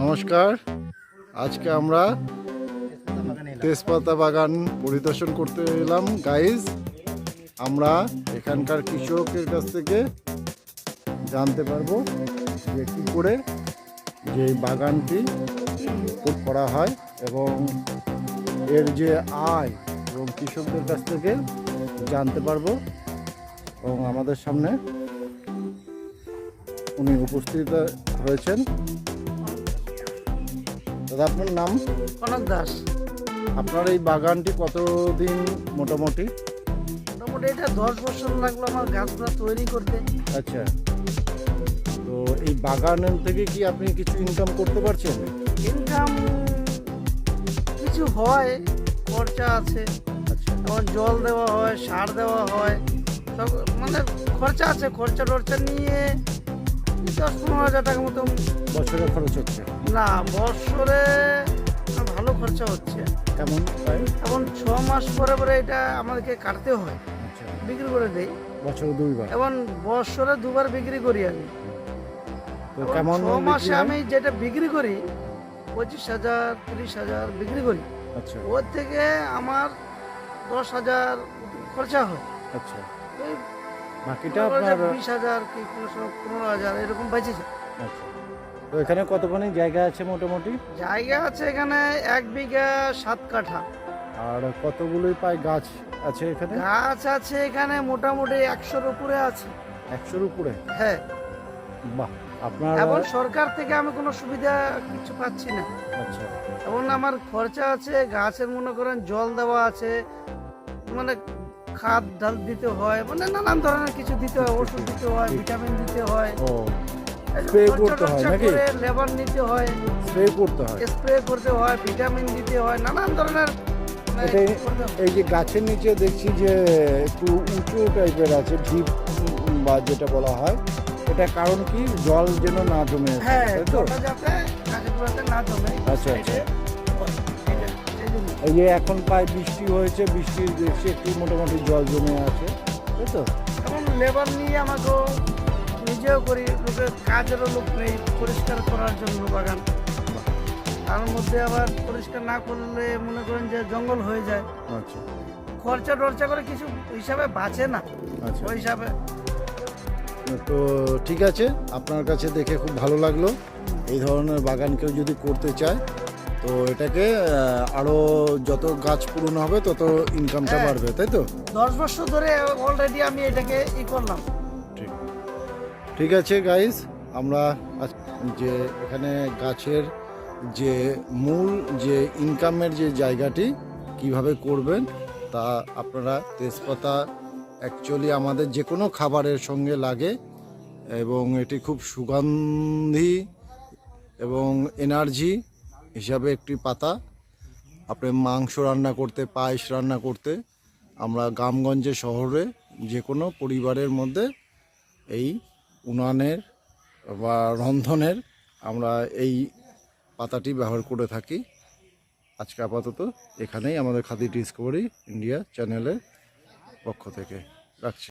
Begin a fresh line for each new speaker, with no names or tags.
নমস্কার। আজকে আমরা তেজপাতা বাগান পরিদর্শন করতে এলাম। গাইজ আমরা এখানকার কৃষকের কাছ থেকে জানতে পারব যে কী করে যে বাগানটি করা হয় এবং এর যে আয় এবং কৃষকদের কাছ থেকে জানতে পারব। এবং আমাদের সামনে উনি উপস্থিত হয়েছেন। দাদা আপনার নাম?
কনক দাস।
আপনার এই বাগানটি কতদিন মোটামুটি?
মোটামুটি এটা দশ বছর লাগল আমার গাছগুলো তৈরি করতে।
আচ্ছা। তো এই বাগানের থেকে কি আপনি কিছু ইনকাম করতে পারছেন?
ইনকাম কিছু হয় খরচা আছে।
আচ্ছা।
যেমন জল দেওয়া হয় সার দেওয়া হয় সব মানে খরচা আছে। খরচা টরচা নিয়ে দশ পনেরো হাজার টাকা মতো।
বছরে খরচ হচ্ছে।
না বছরে ভালো খরচা হচ্ছে।
কেমন?
এখন ছ মাস পরে পরে এটা আমাদেরকে কাটতে হয়।
আচ্ছা।
বিক্রি করে দেই।
বছরে দুইবার।
এবং বছরে দুবার বিক্রি করি আমি।
কেমন
ছ মাসে আমি যেটা বিক্রি করি পঁচিশ হাজার তিরিশ হাজার বিক্রি করি।
আচ্ছা।
ওর থেকে আমার দশ হাজার খরচা হয়।
আচ্ছা। বাকিটা আপনার
বিশ হাজার কি কোনো সময় পনেরো হাজার এরকম বেঁচেছে।
আচ্ছা। তো এখানে কতখানি জায়গা আছে মোটামুটি?
জায়গা আছে এখানে এক বিঘা সাত কাঠা।
আর কতগুলোই পায় গাছ আছে এখানে?
গাছ আছে এখানে মোটামুটি একশোর উপরে আছে।
একশোর উপরে?
হ্যাঁ।
বাহ আপনার
এবং সরকার থেকে আমি কোনো সুবিধা কিছু পাচ্ছি না।
আচ্ছা।
এবং আমার খরচা আছে গাছের মনে করেন জল দেওয়া আছে মানে খাদ ঢাল দিতে হয় মানে নানান ধরনের কিছু দিতে হয় ওষুধ দিতে হয় ভিটামিন দিতে হয়।
ও Spray করতে হয় নাকি?
লেবার নিতে হয়।
স্প্রে করতে হয়।
স্প্রে করতে হয় ভিটামিন দিতে হয় নানান ধরনের মানে।
এই যে গাছের নিচে দেখছি যে একটু উঁচু টাইপের আছে উম, বা যেটা বলা হয়। এটা কারণ কি? জল যেন না জমে।
হ্যাঁ যাতে না জমে।
আচ্ছা।
এটা- এই
যে এখন প্রায় বৃষ্টি হয়েছে বৃষ্টি দেখছি একটু মোটামুটি জল জমে আছে তাই তো?
এবং লেবার নিয়ে আমাকে নিজেও করি লোকের কাজেরও লোক নেই পরিষ্কার করার জন্য বাগান। তার মধ্যে আবার পরিষ্কার না করলে মনে করেন যে জঙ্গল হয়ে যায়।
আচ্ছা।
খরচা টরচা করে কিছু হিসাবে বাঁচে না
আচ্ছা।
ওই হিসাবে।
তো ঠিক আছে আপনার কাছে দেখে খুব ভালো লাগল। এই ধরনের বাগান কেউ যদি করতে চায় তো এটাকে আরও যত গাছ পূরণ হবে তত ইনকামটা
হ্যাঁ।
বাড়বে তাই তো?
দশ বছর ধরে অলরেডি আমি এটাকে ই করলাম।
ঠিক। ঠিক আছে গাইস আমরা আজ- যে এখানে গাছের যে মূল যে ইনকামের যে জায়গাটি কীভাবে করবেন তা আপনারা তেজপাতা অ্যাকচুয়ালি আমাদের যে কোনো খাবারের সঙ্গে লাগে এবং এটি খুব সুগন্ধি এবং এনার্জি হিসাবে একটি পাতা। আপনি মাংস রান্না করতে, পায়েস রান্না করতে, আমরা গ্রামগঞ্জে শহরে যে কোনো পরিবারের মধ্যে এই উনানের বা রন্ধনের আমরা এই পাতাটি ব্যবহার করে থাকি। আজকে আপাতত এখানেই আমাদের খাদি ডিসকভারি ইন্ডিয়া চ্যানেলের পক্ষ থেকে। রাখছি।